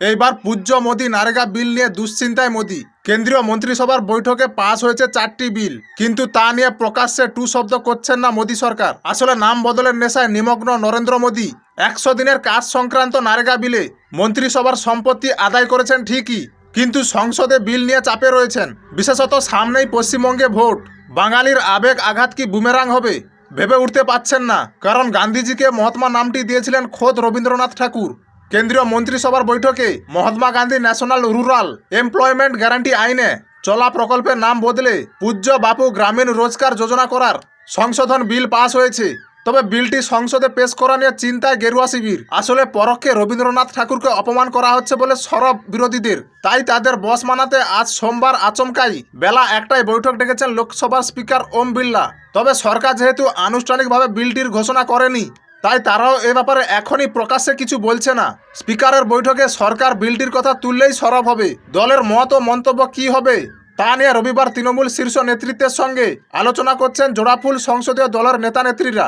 এইবার পূজ্য মোদী নারেগা বিল নিয়ে দুশ্চিন্তায় মোদী। কেন্দ্রীয় মন্ত্রিসভার বৈঠকে পাশ হয়েছে চারটি বিল। কিন্তু তা নিয়ে প্রকাশ্যে টু শব্দ করছেন না মোদী সরকার। আসলে নাম বদলের নেশায় নিমগ্ন নরেন্দ্র মোদী। একশো দিনের কাজ সংক্রান্ত নারেগা বিলে মন্ত্রিসভার সম্পত্তি আদায় করেছেন ঠিকই, কিন্তু সংসদে বিল নিয়ে চাপে রয়েছেন। বিশেষত সামনেই পশ্চিমবঙ্গে ভোট। বাঙালির আবেগ আঘাত কি বুমেরাং হবে? ভেবে উঠতে পাচ্ছেন না। কারণ গান্ধীজিকে মহাত্মা নামটি দিয়েছিলেন খোদ রবীন্দ্রনাথ ঠাকুর। কেন্দ্রীয় মন্ত্রিসভার বৈঠকে Mahatma Gandhi national rural employment guarantee আইনে চলা প্রকল্পের নাম বদলে পূজ্য বাপু গ্রামীণ রোজগার যোজনা করার সংশোধন বিল পাস হয়েছে। তবে বিলটি সংসদে পেশ করা নিয়ে চিন্তায় গেরুয়া শিবির। আসলে পরোক্ষে রবীন্দ্রনাথ ঠাকুরকে অপমান করা হচ্ছে বলে সরব বিরোধীদের। তাই তাদের বস মানাতে আজ সোমবার আচমকাই বেলা একটায় বৈঠক ডেকেছেন লোকসভার স্পিকার ওম বিড়লা। তবে সরকার যেহেতু আনুষ্ঠানিকভাবে বিলটির ঘোষণা করেনি তাই তারাও এ ব্যাপারে এখনই প্রকাশ্যে কিছু বলছে না। স্পিকারের বৈঠকে সরকার বিলটির কথা তুললেই সরব হবে। দলের মত ও মন্তব্য কি হবে, তা নিয়ে রবিবার তৃণমূল শীর্ষ নেতৃত্বের সঙ্গে আলোচনা করছেন জোড়াফুল সংসদীয় দলের নেতা নেত্রীরা